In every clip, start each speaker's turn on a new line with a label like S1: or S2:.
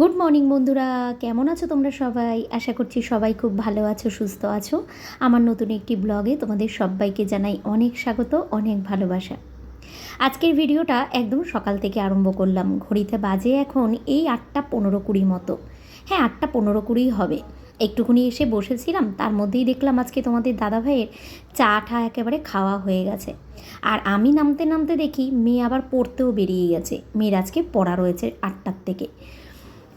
S1: Good morning বন্ধুরা। কেমন আছো তোমরা সবাই? আশা করছি সবাই খুব ভালো আছো, সুস্থ আছো। আমার নতুন একটি ব্লগে তোমাদের সবাইকে জানাই অনেক স্বাগত, অনেক ভালোবাসা। আজকের ভিডিওটা একদম সকাল থেকে আরম্ভ করলাম। ঘড়িতে বাজে এখন এই আটটা পনেরো কুড়ি মতো। হ্যাঁ আটটা পনেরো কুড়ি হবে। একটুখানি এসে বসেছিলাম, তার মধ্যেই দেখলাম আজকে তোমাদের দাদা ভাইয়ের চা ঠা একেবারে খাওয়া হয়ে গেছে। আর আমি নামতে নামতে দেখি মেয়ে আবার পড়তেও বেরিয়ে গেছে। মেয়ের আজকে পড়া রয়েছে আটটার থেকে।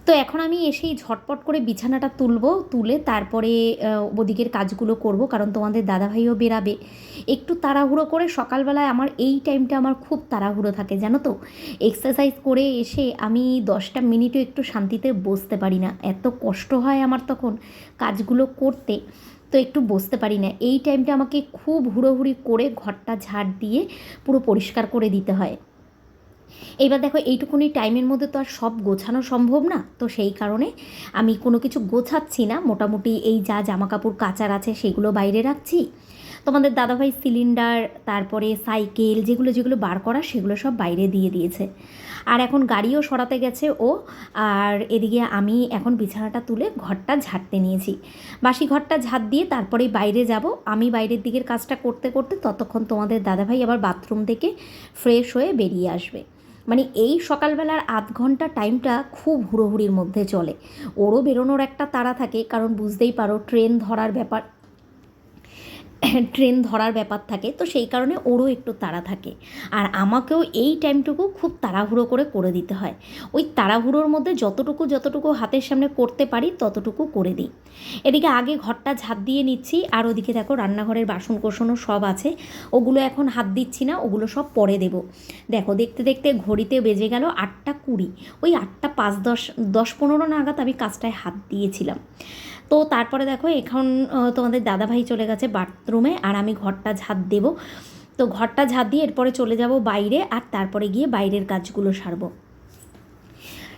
S1: তো এখন আমি এসেই ঝটপট করে বিছানাটা তুলবো, তুলে তারপরে ওদিকের কাজগুলো করব, কারণ তোমাদের দাদাভাইও বেরাবে। একটু তাড়াহুড়ো করে সকালবেলায় আমার এই টাইমটা আমার খুব তাড়াহুড়ো থাকে, জানো তো? এক্সারসাইজ করে এসে আমি দশটা মিনিটও একটু শান্তিতে বসতে পারি না। এত কষ্ট হয় আমার তখন কাজগুলো করতে, তো একটু বসতে পারি না। এই টাইমটা আমাকে খুব হুড়োহুড়ি করে ঘরটা ঝাড় দিয়ে পুরো পরিষ্কার করে দিতে হয়। এইবার দেখো, এইটুকুনি টাইমের মধ্যে তো আর সব গোছানো সম্ভব না। তো সেই কারণে আমি কোনো কিছু গোছাচ্ছি না। মোটামুটি এই যা জামা কাপড় কাচার আছে, সেগুলো বাইরে রাখছি। তোমাদের দাদাভাই সিলিন্ডার তারপরে সাইকেল যেগুলো যেগুলো বার করা, সেগুলো সব বাইরে দিয়ে দিয়েছে। আর এখন গাড়িও সরাতে গেছে ও। আর এদিকে আমি এখন বিছানাটা তুলে ঘরটা ঝাড়তে নিয়েছি। বাসি ঘরটা ঝাড় দিয়ে তারপরে বাইরে যাব। আমি বাইরের দিকের কাজটা করতে করতে ততক্ষণ তোমাদের দাদাভাই আবার বাথরুম থেকে ফ্রেশ হয়ে বেরিয়ে আসবে। মানে এই সকালবেলার আধ ঘণ্টা টাইমটা খুব হুড়োহুড়ির মধ্যে চলে। ওরও বেরোনোর একটা তাড়া থাকে, কারণ বুঝতেই পারো ট্রেন ধরার ব্যাপার। ট্রেন ধরার ব্যাপার থাকে, তো সেই কারণে ওরও একটু তাড়া থাকে। আর আমাকেও এই টাইমটুকু খুব তাড়াহুড়ো করে করে দিতে হয়। ওই তাড়াহুড়োর মধ্যে যতটুকু যতটুকু হাতের সামনে করতে পারি, ততটুকু করে দিই। এদিকে আগে ঘরটা ঝাঁত দিয়ে নিচ্ছি, আর ওদিকে দেখো রান্নাঘরের বাসন কোসনও সব আছে। ওগুলো এখন হাত দিচ্ছি না, ওগুলো সব পরে দেব। দেখো, দেখতে দেখতে ঘড়িতে বেজে গেল আটটা কুড়ি। ওই আটটা পাঁচ দশ দশ পনেরো নাগাদ আমি কাজটায় হাত দিয়েছিলাম। তো তারপরে দেখো, এখন তোমাদের দাদাভাই চলে গেছে বাথরুমে আর আমি ঘরটা ঝাঁত দেবো। তো ঘরটা ঝাঁত দিয়ে এরপরে চলে যাব বাইরে আর তারপরে গিয়ে বাইরের কাজগুলো সারবো।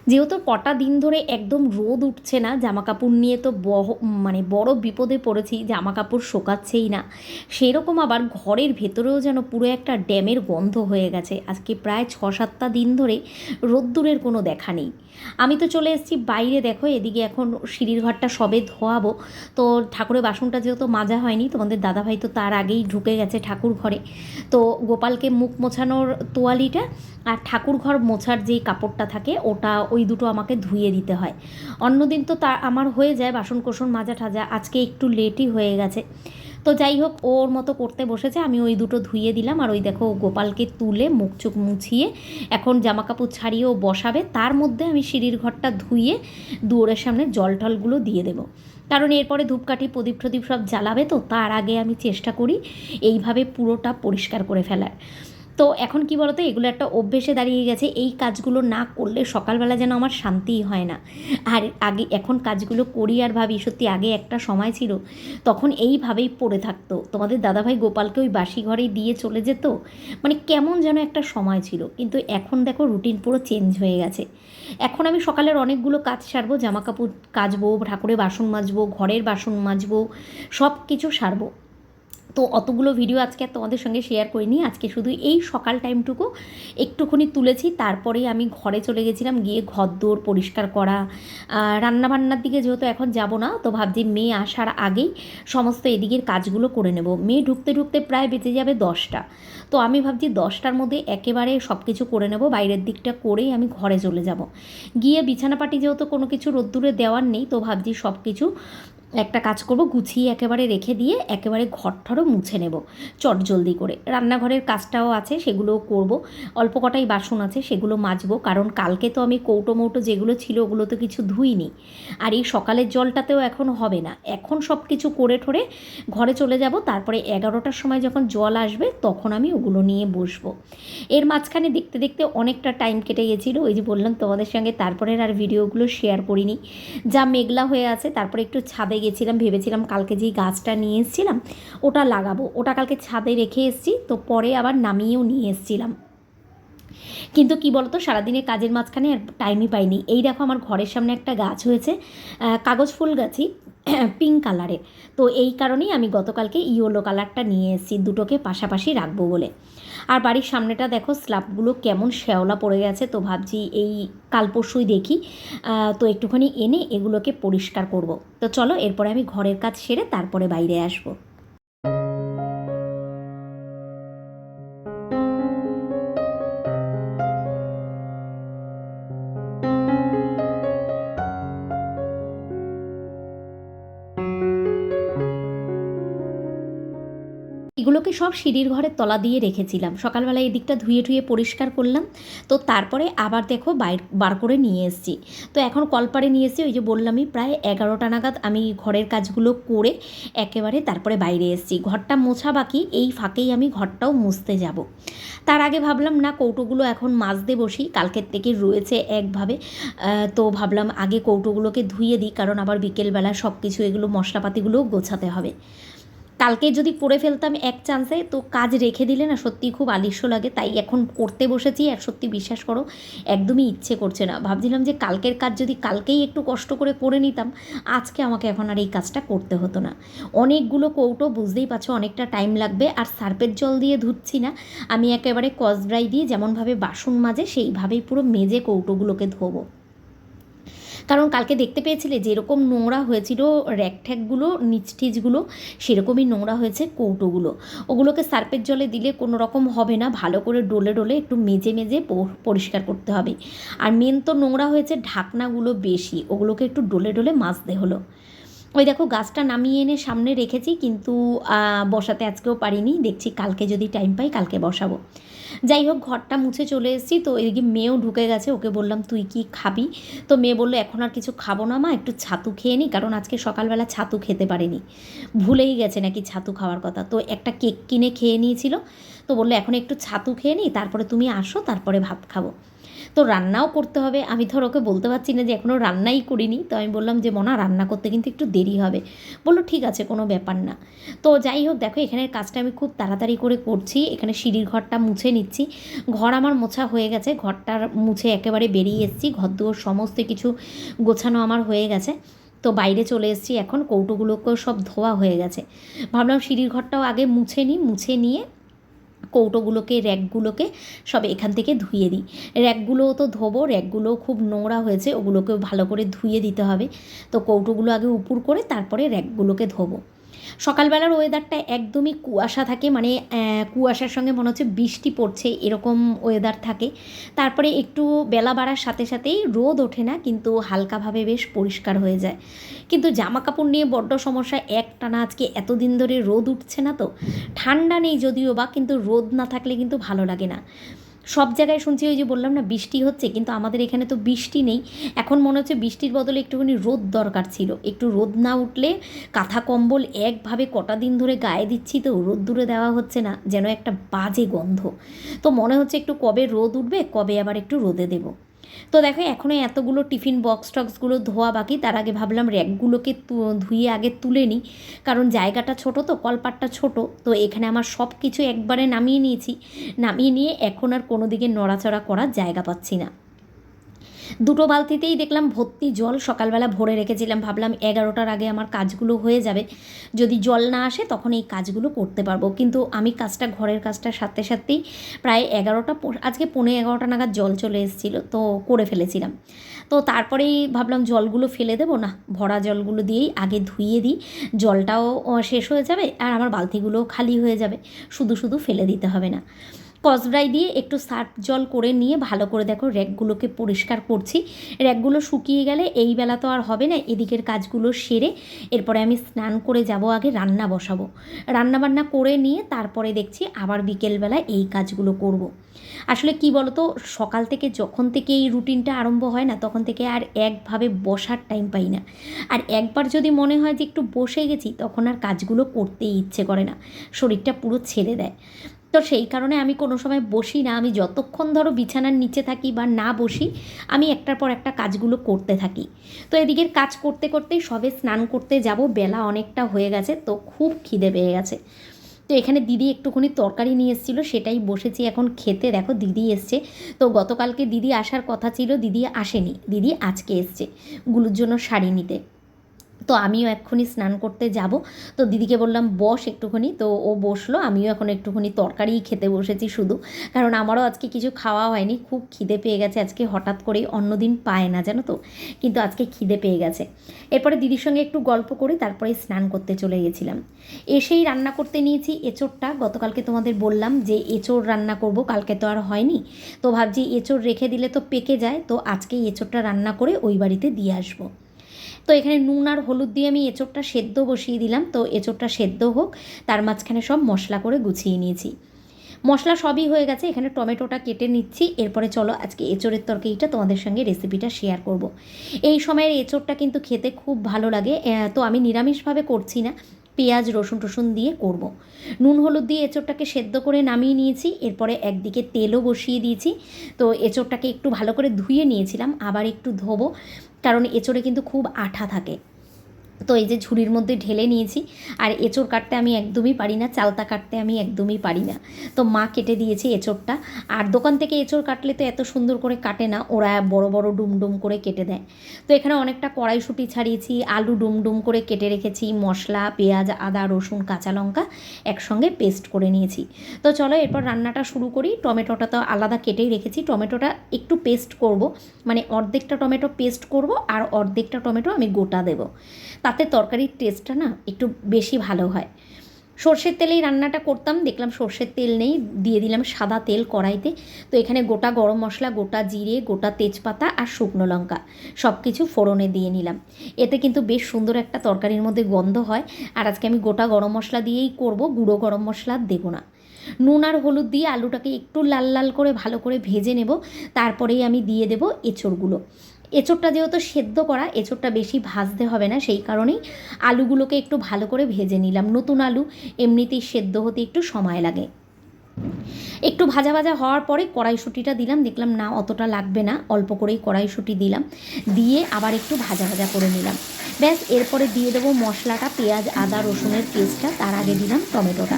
S1: যেহেতু কটা দিন ধরে একদম রোদ উঠছে না জামা কাপড় নিয়ে তো বহ মানে বড় বিপদে পড়েছি জামা কাপড় শোকাচ্ছেই না। সেরকম আবার ঘরের ভেতরেও যেন পুরো একটা ড্যামের গন্ধ হয়ে গেছে। আজকে প্রায় ছ সাতটা দিন ধরে রোদ্দুরের কোনো দেখা নেই। আমি তো চলে এসেছি বাইরে, দেখো এদিকে এখন সিঁড়ির ঘরটা সবে ধোয়াবো। তো ঠাকুরের বাসনটা যেহেতু মাজা হয়নি, তোমাদের দাদাভাই তো তার আগেই ঢুকে গেছে ঠাকুর ঘরে। তো গোপালকে মুখ মোছানোর তোয়ালিটা আর ঠাকুর ঘর মোছার যেই কাপড়টা থাকে, ওটা ওই দুটো আমাকে ধুয়ে দিতে হয়। অন্যদিন তো তা আমার হয়ে যায় বাসন কোসন মাজা ঠাজা, আজকে একটু লেটই হয়ে গেছে। তো যাই হোক, ওর মতো করতে বসেছে, আমি ওই দুটো ধুয়ে দিলাম। আর ওই দেখো, গোপালকে তুলে মুখ চোখ মুছিয়ে এখন জামা কাপড় ছাড়িয়ে ও বসাবে। তার মধ্যে আমি সিঁড়ির ঘরটা ধুয়ে দুয়ারের সামনে জল টলগুলো দিয়ে দেবো। কারণ এরপরে ধূপকাঠি, প্রদীপ প্রদীপ সব জ্বালাবে তো, তার আগে আমি চেষ্টা করি এইভাবে পুরোটা পরিষ্কার করে ফেলার। তো এখন কি বলতো, এগুলো একটা অভ্যেসে দাঁড়িয়ে গেছে, এই কাজগুলো না করলে সকালবেলা যেন আমার শান্তিই হয় না। আর আগে, এখন কাজগুলো করি আর ভাবি, সত্যি আগে একটা সময় ছিল, তখন এইভাবেই পড়ে থাকতো। তোমাদের দাদাভাই গোপালকে ওই বাসি ঘরেই দিয়ে চলে যেত? মানে কেমন যেন একটা সময় ছিল, কিন্তু এখন দেখো রুটিন পুরো চেঞ্জ হয়ে গেছে। এখন আমি সকালের অনেকগুলো কাজ সারবো জামা কাপড় কাচবো, ঠাকুরের বাসন মাজবো, ঘরের বাসন মাজবো সব কিছু সারবো। তো অতগুলো ভিডিও আজকে আর তোমাদের সঙ্গে শেয়ার করিনি। আজকে শুধু এই সকাল টাইমটুকু একটুখানি তুলেছি। তারপরেই আমি ঘরে চলে গেছিলাম, গিয়ে ঘর দৌড় পরিষ্কার করা। রান্নাবান্নার দিকে যেহেতু এখন যাব না, তো ভাবছি মেয়ে আসার আগেই সমস্ত এদিকের কাজগুলো করে নেব। মেয়ে ঢুকতে ঢুকতে প্রায় বেঁচে যাবে দশটা। তো আমি ভাবছি দশটার মধ্যে একেবারে সব কিছু করে নেব। বাইরের দিকটা করেই আমি ঘরে চলে যাব। গিয়ে বিছানাপাটি যেহেতু কোনো কিছু রোদ্দুরে দেওয়ার নেই, তো ভাবছি সব কিছু একটা কাজ করব, গুছিয়ে একেবারে রেখে দিয়ে একেবারে ঘর ঠরও মুছে নেব চট জলদি করে। রান্নাঘরের কাজটাও আছে, সেগুলোও করব। অল্প কটাই বাসন আছে, সেগুলো মাজবো, কারণ কালকে তো আমি কৌটো মৌটো যেগুলো ছিল ওগুলো তো কিছু ধুইনি। আর এই সকালের জলটাতেও এখন হবে না। এখন সব কিছু করে ঠরে ঘরে চলে যাব, তারপরে এগারোটার সময় যখন জল আসবে তখন আমি ওগুলো নিয়ে বসবো। এর মাঝখানে দেখতে দেখতে অনেকটা টাইম কেটে গেছিল, ওই যে বললাম তোমাদের সঙ্গে, তারপরের আর ভিডিওগুলো শেয়ার করিনি। যা মেঘলা হয়ে আছে, তারপরে একটু ছাদে গেছিলাম ভেবেছিলাম কালকে যেই গাছটা নিয়ে এসেছিলাম, ওটা লাগাবো। ওটা কালকে ছাদে রেখে এসেছি, তো পরে আবার নামিয়েও নিয়ে এসেছিলাম। কিন্তু কি বলতো, সারাদিনের কাজের মাঝখানে আর টাইমই পাইনি। এই দেখো আমার ঘরের সামনে একটা গাছ হয়েছে কাগজ ফুল গাছই পিঙ্ক কালারের তো এই কারণেই আমি গতকালকে ইয়েলো কালারটা নিয়ে এসেছি, দুটোকে পাশাপাশি রাখব বলে। আর বাড়ির সামনেটা দেখো, স্ল্যাবগুলো কেমন শ্যাওলা পড়ে গেছে, তো ভাবছি এই কাল পরশুই দেখি। তো একটুখানি এনে এগুলোকে পরিষ্কার করব। তো চলো, এরপরে আমি ঘরের কাজ সেরে তারপরে বাইরে আসব। এগুলোকে সব সিঁড়ির ঘরের তলা দিয়ে রেখেছিলাম। সকালবেলা এই দিকটা ধুয়ে ধুয়ে পরিষ্কার করলাম। তো তারপরে আবার দেখো বাইর, বার করে নিয়ে এসেছি। তো এখন কলপারে নিয়ে এসেছি, ওই যে বললামই, প্রায় এগারোটা নাগাদ আমি ঘরের কাজগুলো করে একেবারে তারপরে বাইরে এসেছি। ঘরটা মোছা বাকি, এই ফাঁকেই আমি ঘরটাও মুছতে যাব। তার আগে ভাবলাম, না, কৌটোগুলো এখন মাজতে বসি, কালকের থেকে রয়েছে একভাবে। তো ভাবলাম, আগে কৌটোগুলোকে ধুয়ে দিই, কারণ আবার বিকেলবেলা সব কিছু এগুলো মশলাপাতিগুলোও গোছাতে হবে। কালকে যদি করে ফেলতাম এক চান্সে তো কাজ রেখে দিলে না সত্যি খুব আলিস্য লাগে। তাই এখন করতে বসেছি, আর সত্যি বিশ্বাস করো, একদমই ইচ্ছে করছে না। ভাবছিলাম যে কালকের কাজ যদি কালকেই একটু কষ্ট করে করে নিতাম, আজকে আমাকে এখন আর এই কাজটা করতে হতো না। অনেকগুলো কৌটো, বুঝতেই পারছ, অনেকটা টাইম লাগবে, আর সার্পের জল দিয়ে ধুচ্ছি না। আমি একেবারে কসব্রাই দিয়ে যেমনভাবে বাসন মাজে, সেইভাবেই পুরো মেজে কৌটোগুলোকে ধোবো। কারণ কালকে দেখতে পেয়েছিলে যেরকম নোংরা হয়েছিল র্যাক ঠ্যাকগুলো নিচ টিচগুলো সেরকমই নোংরা হয়েছে কৌটোগুলো। ওগুলোকে সার্পের জলে দিলে কোনো রকম হবে না, ভালো করে ডলে ডলে একটু মেজে মেজে পরিষ্কার করতে হবে। আর মেন তো নোংরা হয়েছে ঢাকনাগুলো বেশি, ওগুলোকে একটু ডলে ডলে মাজতে হলো। ওই দেখো গাছটা নামিয়ে এনে সামনে রেখেছি, কিন্তু বসাতে আজকেও পারিনি। দেখছি কালকে যদি টাইম পাই, কালকে বসাবো। যাই হোক, ঘরটা মুছে চলে এসেছি। তো এদিকে মেয়েও ঢুকে গেছে, ওকে বললাম, তুই কি খাবি? তো মেয়ে বলল, এখন আর কিছু খাব না মা, একটু ছাতু খেয়ে নিই কারণ আজকে সকালবেলা ছাতু খেতে পারেনি। ভুলেই গেছে নাকি ছাতু খাওয়ার কথা। তো একটা কেক কিনে খেয়ে নিয়েছিল। তো বলল, এখন একটু ছাতু খেয়ে নিই তারপরে তুমি আসো, তারপরে ভাত খাব। তো রান্নাও করতে হবে। আমি ধর ওকে বলতে পারছি না যে এখনও রান্নাই করিনি। তো আমি বললাম যে, মনা, রান্না করতে কিন্তু একটু দেরি হবে। বলল, ঠিক আছে, কোনো ব্যাপার না। তো যাই হোক, দেখো, এখানের কাজটা আমি খুব তাড়াতাড়ি করে করছি। এখানে সিঁড়ির ঘরটা মুছে নিচ্ছি। ঘর আমার মোছা হয়ে গেছে। ঘরটার মুছে একেবারে বেরিয়ে এসেছি। ঘর দুয়ার সমস্ত কিছু গোছানো আমার হয়ে গেছে। তো বাইরে চলে এসেছি এখন। কৌটোগুলোকেও সব ধোয়া হয়ে গেছে। ভাবলাম সিঁড়ির ঘরটাও আগে মুছে নিই। মুছে নিয়ে কৌটোগুলোকে, র্যাকগুলোকে সব এখান থেকে ধুয়ে দিই। র্যাকগুলোও তো ধোবো র্যাকগুলোও খুব নোংরা হয়েছে, ওগুলোকেও ভালো করে ধুয়ে দিতে হবে। তো কৌটোগুলো আগে উপুর করে, তারপরে র্যাকগুলোকে ধোবো। সকালবেলার ওয়েদারটা একদমই কুয়াশা থাকে মানে কুয়াশার সঙ্গে মনে হচ্ছে বৃষ্টি পড়ছে, এরকম ওয়েদার থাকে। তারপরে একটু বেলা বাড়ার সাথে সাথেই রোদ ওঠে না, কিন্তু হালকাভাবে বেশ পরিষ্কার হয়ে যায়। কিন্তু জামা কাপড় নিয়ে বড্ড সমস্যা, একটানা আজকে এতদিন ধরে রোদ উঠছে না তো। ঠান্ডা নেই যদিও বা, কিন্তু রোদ না থাকলে কিন্তু ভালো লাগে না। সব জায়গায় শুনছি ওই যে বললাম না, বৃষ্টি হচ্ছে, কিন্তু আমাদের এখানে তো বৃষ্টি নেই। এখন মনে হচ্ছে বৃষ্টির বদলে একটুখানি রোদ দরকার ছিল। একটু রোদ না উঠলে কাঁথা কম্বল একভাবে কটা দিন ধরে গায়ে দিচ্ছি তো রোদ দূরে দেওয়া হচ্ছে না, যেন একটা বাজে গন্ধ। তো মনে হচ্ছে একটু কবে রোদ উঠবে, কবে আবার একটু রোদে দেবো। তো দেখো, এখনও এতগুলো টিফিন বক্স টক্সগুলো ধোয়া বাকি, তার আগে ভাবলাম র্যাকগুলোকে ধুয়ে আগে তুলে নিই, কারণ জায়গাটা ছোট তো, কলপাটটা ছোট, তো এখানে আমার সব কিছু একবারে নামিয়ে নিয়েছি। নামিয়ে নিয়ে এখন আর কোনো দিকে নড়াচড়া করার জায়গা পাচ্ছি না। দুটো বালতিতেই দেখলাম ভর্তি জল সকালবেলা ভরে রেখেছিলাম। ভাবলাম এগারোটার আগে আমার কাজগুলো হয়ে যাবে। যদি জল না আসে তখন এই কাজগুলো করতে পারব। কিন্তু আমি কাজটা, ঘরের কাজটার সাথে সাথেই প্রায় এগারোটা আজকে পনেরো এগারোটা নাগাদ জল চলে এসেছিল, তো করে ফেলেছিলাম। তো তারপরেই ভাবলাম জলগুলো ফেলে দেবো না, ভরা জলগুলো দিয়েই আগে ধুইয়ে দিই। জলটাও শেষ হয়ে যাবে আর আমার বালতিগুলোও খালি হয়ে যাবে। শুধু শুধু ফেলে দিতে হবে না। কসব্রাই দিয়ে একটু সার্ফ জল করে নিয়ে ভালো করে দেখো র্যাকগুলোকে পরিষ্কার করছি। র্যাকগুলো শুকিয়ে গেলে এই বেলা তো আর হবে না, এদিকের কাজগুলো সেরে এরপরে আমি স্নান করে যাব আগে রান্না বসাবো। রান্না বান্না করে নিয়ে তারপরে দেখছি আবার বিকেলবেলা এই কাজগুলো করব। আসলে কি বলতো, সকাল থেকে যখন থেকে এই রুটিনটা আরম্ভ হয় না, তখন থেকে আর একভাবে বসার টাইম পাই না। আর একবার যদি মনে হয় যে একটু বসে গেছি, তখন আর কাজগুলো করতেই ইচ্ছে করে না। শরীরটা পুরো ছেড়ে দেয়। তো সেই কারণে আমি কোনো সময় বসি না। আমি যতক্ষণ ধরো বিছানার নিচে থাকি বা না বসি, আমি একটার পর একটা কাজগুলো করতে থাকি। তো এদিকের কাজ করতে করতেই সবে স্নান করতে যাব, বেলা অনেকটা হয়ে গেছে, তো খুব খিদে পেয়ে গেছে। তো এখানে দিদি একটুখানি তরকারি নিয়ে এসেছিল, সেটাই বসেছি এখন খেতে। দেখো দিদি এসছে। তো গতকালকে দিদি আসার কথা ছিল, দিদি আসেনি। দিদি আজকে এসছে গুলুর জন্য শাড়ি নিতে। তো আমিও এক্ষুনি স্নান করতে যাব। তো দিদিকে বললাম, বস একটুখানি। তো ও বসল, আমিও এখন একটুখানি তরকারিই খেতে বসেছি শুধু। কারণ আমারও আজকে কিছু খাওয়া হয়নি, খুব খিদে পেয়ে গেছে। আজকে হঠাৎ করেই অন্যদিন পায় না, জানো তো? কিন্তু আজকে খিদে পেয়ে গেছে। এরপরে দিদির সঙ্গে একটু গল্প করে তারপরে স্নান করতে চলে গেছিলাম। এসেই রান্না করতে নিয়েছি এঁচোড়টা। গতকালকে তোমাদের বললাম যে এঁচোড় রান্না করব, কালকে তো আর হয়নি। তো ভাবছি এঁচোড় রেখে দিলে তো পেকে যায়। তো আজকে এঁচোড়টা রান্না করে ওই বাড়িতে দিয়ে আসব। তো এখানে নুন আর হলুদ দিয়ে আমি এঁচোড়টা সেদ্ধ বসিয়ে দিলাম। তো এঁচোড়টা সেদ্ধ হোক, তার মাঝখানে সব মশলা করে গুছিয়ে নিয়েছি। মশলা সবই হয়ে গেছে, এখানে টমেটোটা কেটে নিচ্ছি। এরপরে চলো আজকে এঁচোড়ের তরকারিটা তোমাদের সঙ্গে রেসিপিটা শেয়ার করব। এই সময়ের এঁচোড়টা কিন্তু খেতে খুব ভালো লাগে তো আমি নিরামিষভাবে করছি না, পেঁয়াজ, রসুন টসুন দিয়ে করব। নুন, হলুদ দিয়ে এঁচোড়টাকে সেদ্ধ করে নামিয়ে নিয়েছি, এরপরে একদিকে তেলও বসিয়ে দিয়েছি। তো এঁচোড়টাকে একটু ভালো করে ধুয়ে নিয়েছিলাম, আবার একটু ধোবো। কারণ এঁচোড়ে কিন্তু খুব আঠা থাকে। তো এই যে ঝুড়ির মধ্যে ঢেলে নিয়েছি, আর এঁচোড় কাটতে আমি একদমই পারি না, চালতা কাটতে আমি একদমই পারি না। তো মা কেটে দিয়েছে এঁচোড়টা, আর দোকান থেকে এঁচোড় কাটলে তো এত সুন্দর করে কাটে না, ওরা বড় বড় ডুম ডুম করে কেটে দেয়। তো এখানে অনেকটা কড়াইশুঁটি ছাড়িয়েছি, আলু ডুম ডুম করে কেটে রেখেছি, মশলা, পেঁয়াজ, আদা, রসুন, কাঁচা লঙ্কা একসঙ্গে পেস্ট করে নিয়েছি। তো চলো এরপর রান্নাটা শুরু করি, টমেটোটা তো আলাদা কেটেই রেখেছি, টমেটোটা একটু পেস্ট করব মানে অর্ধেকটা টমেটো পেস্ট করব, আর অর্ধেকটা টমেটো আমি গোটা দেবো। তাতে তরকারির টেস্টটা না একটু বেশি ভালো হয়। সর্ষের তেলেই রান্নাটা করতাম, দেখলাম সর্ষের তেল নেই, দিয়ে দিলাম সাদা তেল কড়াইতে। তো এখানে গোটা গরম মশলা, গোটা জিরে, গোটা তেজপাতা আর শুকনো লঙ্কা সব কিছু ফোড়নে দিয়ে নিলাম। এতে কিন্তু বেশ সুন্দর একটা তরকারির মধ্যে গন্ধ হয়। আর আজকে আমি গোটা গরম মশলা দিয়েই করব, গুঁড়ো গরম মশলা দেবো না। নুন আর হলুদ দিয়ে আলুটাকে একটু লাল লাল করে ভালো করে ভেজে নেব। তারপরেই আমি দিয়ে দেবো এঁচড়গুলো। এঁচোড়টা যেহেতু সেদ্ধ করা, এঁচোড়টা বেশি ভাজতে হবে না, সেই কারণেই আলুগুলোকে একটু ভালো করে ভেজে নিলাম। নতুন আলু এমনিতেই সেদ্ধ হতে একটু সময় লাগে। একটু ভাজা ভাজা হওয়ার পরে কড়াইশুঁটিটা দিলাম, দেখলাম না অতটা লাগবে না, অল্প করেই কড়াইশুঁটি দিলাম, দিয়ে আবার একটু ভাজা ভাজা করে নিলাম। ব্যাস, এরপরে দিয়ে দেবো মশলাটা, পেঁয়াজ, আদা, রসুনের পেস্টটা, তার আগে দিলাম টমেটোটা।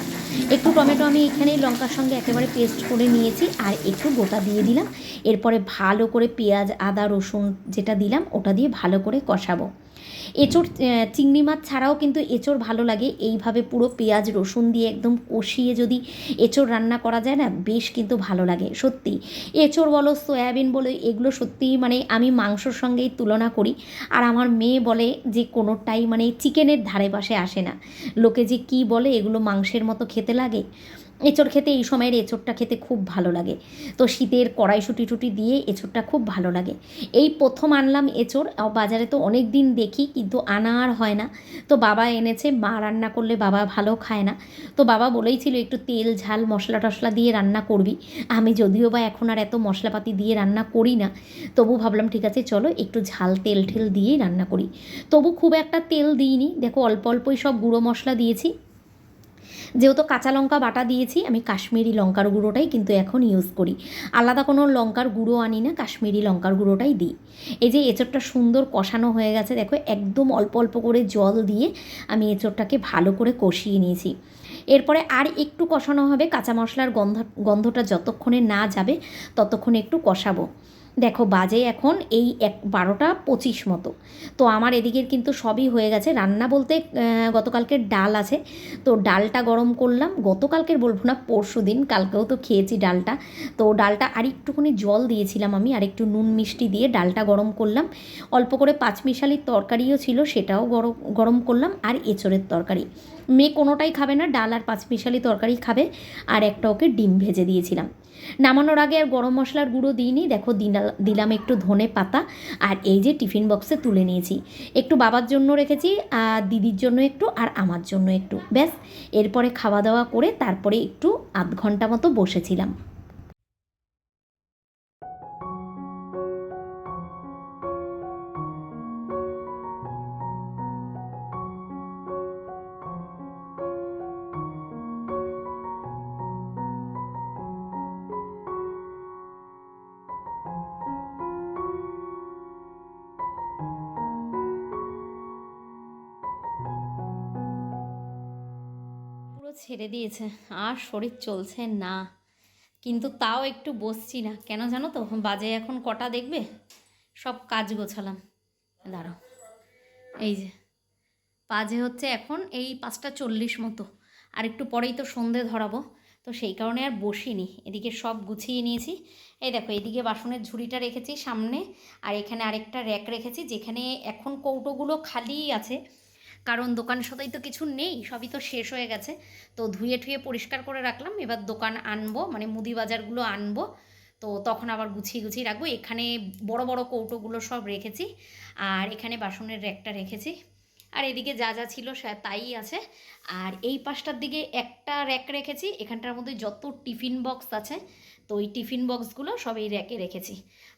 S1: একটু টমেটো আমি এখানেই লঙ্কার সঙ্গে একেবারে পেস্ট করে নিয়েছি, আর একটু গোটা দিয়ে দিলাম। এরপরে ভালো করে পেঁয়াজ, আদা, রসুন যেটা দিলাম, ওটা দিয়ে ভালো করে কষাবো। এঁচোড় চিংড়ি মাছ ছাড়াও কিন্তু এঁচোড় ভালো লাগে। এইভাবে পুরো পেঁয়াজ, রসুন দিয়ে একদম কষিয়ে যদি এঁচোড় রান্না করা যায় না, বেশ কিন্তু ভালো লাগে সত্যি এঁচোড় বলো, সয়াবিন বলো, এগুলো সত্যিই মানে আমি মাংসর সঙ্গেই তুলনা করি। আর আমার মেয়ে বলে যে কোনোটাই মানে চিকেনের ধারে পাশে আসে না। লোকে যে কি বলে, এগুলো মাংসের মতো খেতে লাগে। এঁচোড় খেতে, এই সময়ের এঁচোড়টা খেতে খুব ভালো লাগে। তো শীতের কড়াইশুটি টুটি দিয়ে এঁচোড়টা খুব ভালো লাগে। এই প্রথম আনলাম এঁচোড় বাজারে তো অনেক দিন দেখি, কিন্তু আনা আর হয় না। তো বাবা এনেছে, মা রান্না করলে বাবা ভালো খায় না। তো বাবা বলেই ছিল একটু তেল, ঝাল, মশলা টশলা দিয়ে রান্না করবি। আমি যদিও বা এখন আর এত মশলাপাতি দিয়ে রান্না করি না। তবু ভাবলাম, ঠিক আছে, চলো একটু ঝাল, তেল, ঠেল দিয়েই রান্না করি। তবু খুব একটা তেল দিইনি। দেখো, অল্প অল্পই সব গুঁড়ো মশলা দিয়েছি। যেহেতু কাঁচা লঙ্কা বাটা দিয়েছি, আমি কাশ্মীরি লঙ্কার গুঁড়োটাই কিন্তু এখন ইউজ করি। আলাদা কোনো লঙ্কার গুঁড়ো আনি না, কাশ্মীরি লঙ্কার গুঁড়োটাই দিই। এই যে এঁচোড়টা সুন্দর কষানো হয়ে গেছে, দেখো একদম অল্প অল্প করে জল দিয়ে আমি এঁচোড়টাকে ভালো করে কষিয়ে নিয়েছি। এরপরে আর একটু কষানো হবে, কাঁচা মশলার গন্ধ, গন্ধটা যতক্ষণে না যাবে, ততক্ষণে একটু কষাবো। দেখো বাজে এখন এই এক বারোটা পঁচিশ মতো। তো আমার এদিকের কিন্তু সবই হয়ে গেছে। রান্না বলতে গতকালকের ডাল আছে। তো ডালটা গরম করলাম। গতকালকের বলব না, পরশু দিন। কালকেও তো খেয়েছি ডালটা। তো ডালটা আর একটুখানি জল দিয়েছিলাম আমি, আর একটু নুন মিষ্টি দিয়ে ডালটা গরম করলাম। অল্প করে পাঁচমিশালির তরকারিও ছিল, সেটাও গরম গরম করলাম, আর এঁচড়ের তরকারি। মেয়ে কোনোটাই খাবে না, ডাল আর পাঁচমিশালি তরকারি খাবে, আর একটা ওকে ডিম ভেজে দিয়েছিলাম। নামানোর আগে আর গরম মশলার গুঁড়ো দিইনি। দেখো দিলাম একটু ধনে পাতা আর এই যে টিফিন বক্সে তুলে নিয়েছি। একটু বাবার জন্য রেখেছি, আর দিদির জন্য একটু, আর আমার জন্য একটু। ব্যাস, এরপরে খাওয়া দাওয়া করে তারপরে একটু আধ ঘণ্টা মতো বসেছিলাম। ছেড়ে দিয়েছে। আর শরীর চলছে না। কিন্তু তাও একটু বসছি না। কেন জানো তো? বাজে এখন কটা দেখবে? সব কাজ গোছালাম। দাঁড়াও। এই যে, বাজে হচ্ছে এখন এই পাঁচটা চল্লিশ মতো। আর একটু পরেই তো সন্ধে ধরাবো। তো সেই কারণে আর বসিনি। এদিকে সব গুছিয়ে নিয়েছি। এই দেখো, এদিকে বাসনের ঝুড়িটা রেখেছি সামনে। আর এখানে আরেকটা র্যাক রেখেছি, যেখানে এখন কৌটোগুলো খালিই আছে। কারণ দোকান সদাই তো কিছু নেই, সবই তো শেষ হয়ে গেছে। তো ধুয়ে ঠুয়ে পরিষ্কার করে রাখলাম, এবার দোকান আনব মানে মুদি বাজারগুলো আনব। তো তখন আবার গুছিয়ে গুছিয়ে রাখব, এখানে বড় বড় কৌটোগুলো সব রেখেছি, আর এখানে বাসনের র্যাকটা রেখেছি। আর এদিকে যা যা ছিল সে তাই আছে। আর এই পাশটার দিকে একটা র্যাক রেখেছি, এখানটার মধ্যে যত টিফিন বক্স আছে, তো ওই টিফিন বক্সগুলো সব এই র্যাকে রেখেছি।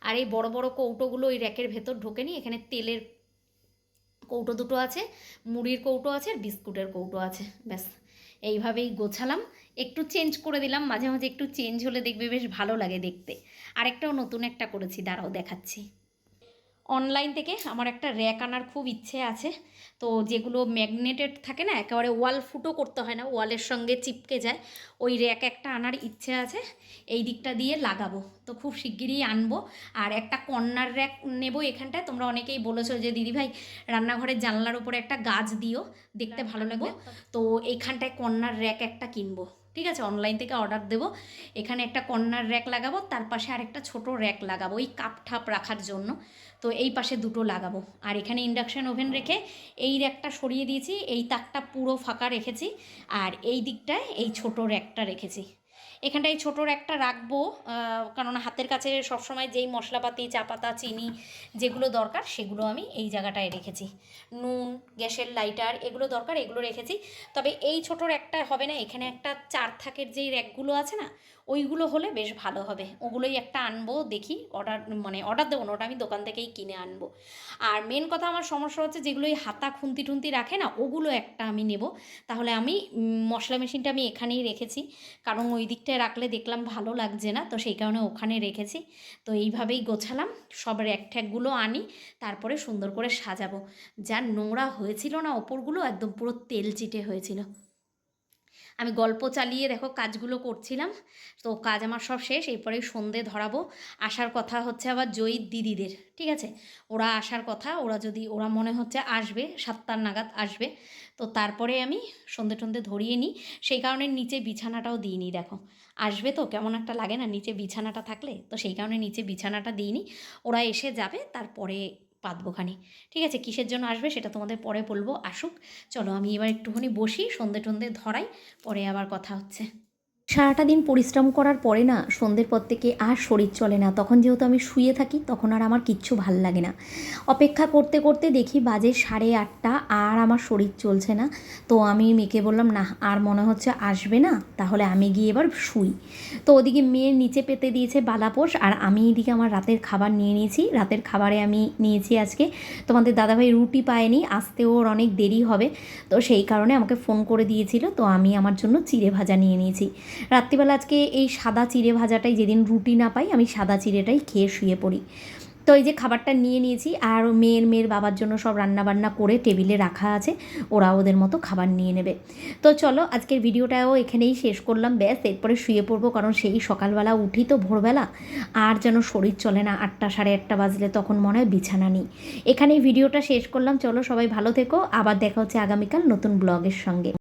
S1: আর এই বড় বড় কৌটোগুলো ওই র্যাকের ভেতর ঢোকেনি এখানে তেলের কৌটো দুটো আছে, মুড়ির কৌটো আছে আর বিস্কুটের কৌটো আছে, ব্যাস। এইভাবেই গোছালাম। একটু চেঞ্জ করে দিলাম, মাঝে মাঝে একটু চেঞ্জ হলে দেখবে বেশ ভালো লাগে দেখতে। আরেকটাও নতুন একটা করেছি, দাঁড়াও দেখাচ্ছি। অনলাইন থেকে আমার একটা র্যাক আনার খুব ইচ্ছে আছে। তো যেগুলো ম্যাগনেটেড থাকে না একেবারে ওয়াল ফুটো করতে হয় না ওয়ালের সঙ্গে চিপকে যায় ওই র্যাক একটা আনার ইচ্ছে আছে এই দিকটা দিয়ে লাগাবো। তো খুব শিগগিরই আনব। আর একটা কর্নার র্যাক নেব এখানটায় তোমরা অনেকেই বলেছ যে দিদিভাই রান্নাঘরের জানলার উপরে একটা গাছ দিও দেখতে ভালো লাগবে তো এইখানটায় কর্নার র্যাক একটা কিনবো। ঠিক আছে? অনলাইন থেকে অর্ডার দেবো। এখানে একটা কর্নার র্যাক লাগাবো তার পাশে আরেকটা ছোট র্যাক লাগাবো ওই কাপ ঠাপ রাখার জন্য। তো এই পাশে দুটো লাগাবো। আর এখানে ইন্ডাকশান ওভেন রেখে এই র্যাকটা সরিয়ে দিয়েছি, এই তাকটা পুরো ফাঁকা রেখেছি, আর এই দিকটায় এই ছোট র্যাকটা রেখেছি। এখানটায় ছোট র্যাকটা রাখব কারণ হাতের কাছে সবসময় যেই মশলাপাতি চা পাতা চিনি যেগুলো দরকার সেগুলো আমি এই জায়গাটায় রেখেছি। নুন, গ্যাসের লাইটার এগুলো দরকার, এগুলো রেখেছি। তবে এই ছোট র্যাকটা হবে না, এখানে একটা চার থাকের যেই র্যাকগুলো আছে না, ওইগুলো হলে বেশ ভালো হবে। ওগুলোই একটা আনব, দেখি অর্ডার মানে অর্ডার দেবো না, ওটা আমি দোকান থেকেই কিনে আনব। আর মেন কথা আমার সমস্যা হচ্ছে যেগুলো এই হাতা খুন্তি টুন্তি রাখে না, ওগুলো একটা আমি নেব। তাহলে আমি মশলা মেশিনটা আমি এখানেই রেখেছি। কারণ ওই দিকটায় রাখলে দেখলাম ভালো লাগছে না, তো সেই কারণে ওখানে রেখেছি। তো এইভাবেই গোছালাম সব র্যাক ট্যাকগুলো আনি, তারপরে সুন্দর করে সাজাবো। যা নোংরা হয়েছিল না, ওপরগুলো একদম পুরো তেল চিটে হয়েছিল। আমি গল্প চালিয়ে দেখো কাজগুলো করছিলাম। তো কাজ আমার সব শেষ এরপরে সন্ধে ধরাবো। আসার কথা হচ্ছে আবার জয়ীর দিদিদের, ঠিক আছে? ওরা আসার কথা, ওরা যদি, ওরা মনে হচ্ছে আসবে, সাতটার নাগাদ আসবে। তো তারপরে আমি সন্ধে টন্ধে ধরিয়ে নিই। সেই কারণে নিচে বিছানাটাও দিইনি, দেখো। আসবে তো, কেমন একটা লাগে না, নিচে বিছানাটা থাকলে? তো সেই কারণে নিচে বিছানাটা দিইনি। ওরা এসে যাবে, তারপরে পাতবোখানি ঠিক আছে? কিসের জন্য আসবে সেটা তোমাদের পরে বলব। আসুক। চলো, আমি এবার একটুখানি বসি সন্ধে টন্ধে ধরাই, পরে আবার কথা হচ্ছে। সারাটা দিন পরিশ্রম করার পরে না সন্ধ্যের পর থেকে আর শরীর চলে না। তখন যেহেতু আমি শুয়ে থাকি, তখন আর আমার কিচ্ছু ভালো লাগে না। অপেক্ষা করতে করতে দেখি বাজে সাড়ে আটটা আর আমার শরীর চলছে না। তো আমি মেয়েকে বললাম না আর মনে হচ্ছে আসবে না, তাহলে আমি গিয়ে এবার শুই। তো ওদিকে মেয়ের নিচে পেতে দিয়েছে বালাপোষ আর আমি এদিকে আমার রাতের খাবার নিয়ে নিয়েছি। রাতের খাবারে আমি নিয়েছি আজকে তোমাদের দাদাভাই রুটি পায়নি আসতে ওর অনেক দেরি হবে। তো সেই কারণে আমাকে ফোন করে দিয়েছিল, তো আমি আমার জন্য চিড়ে ভাজা নিয়ে নিয়েছি। রাত্রিবেলা আজকে এই সাদা চিড়ে ভাজাটাই যেদিন রুটি না পাই, আমি সাদা চিড়েটাই খেয়ে শুয়ে পড়ি। তো এই যে খাবারটা নিয়ে নিয়েছি, আর মেয়ের মেয়ের বাবার জন্য সব রান্নাবান্না করে টেবিলে রাখা আছে, ওরা ওদের মতো খাবার নিয়ে নেবে। তো চলো, আজকের ভিডিওটাও এখানেই শেষ করলাম, ব্যাস, এরপরে শুয়ে পড়ব, কারণ সেই সকালবেলা উঠি তো ভোরবেলা, আর যেন শরীর চলে না, আটটা সাড়ে আটটা বাজলে তখন মনে হয় বিছানা নেই। এখানেই ভিডিওটা শেষ করলাম, চলো সবাই ভালো থেকো, আবার দেখা হচ্ছে আগামীকাল নতুন ব্লগের সঙ্গে।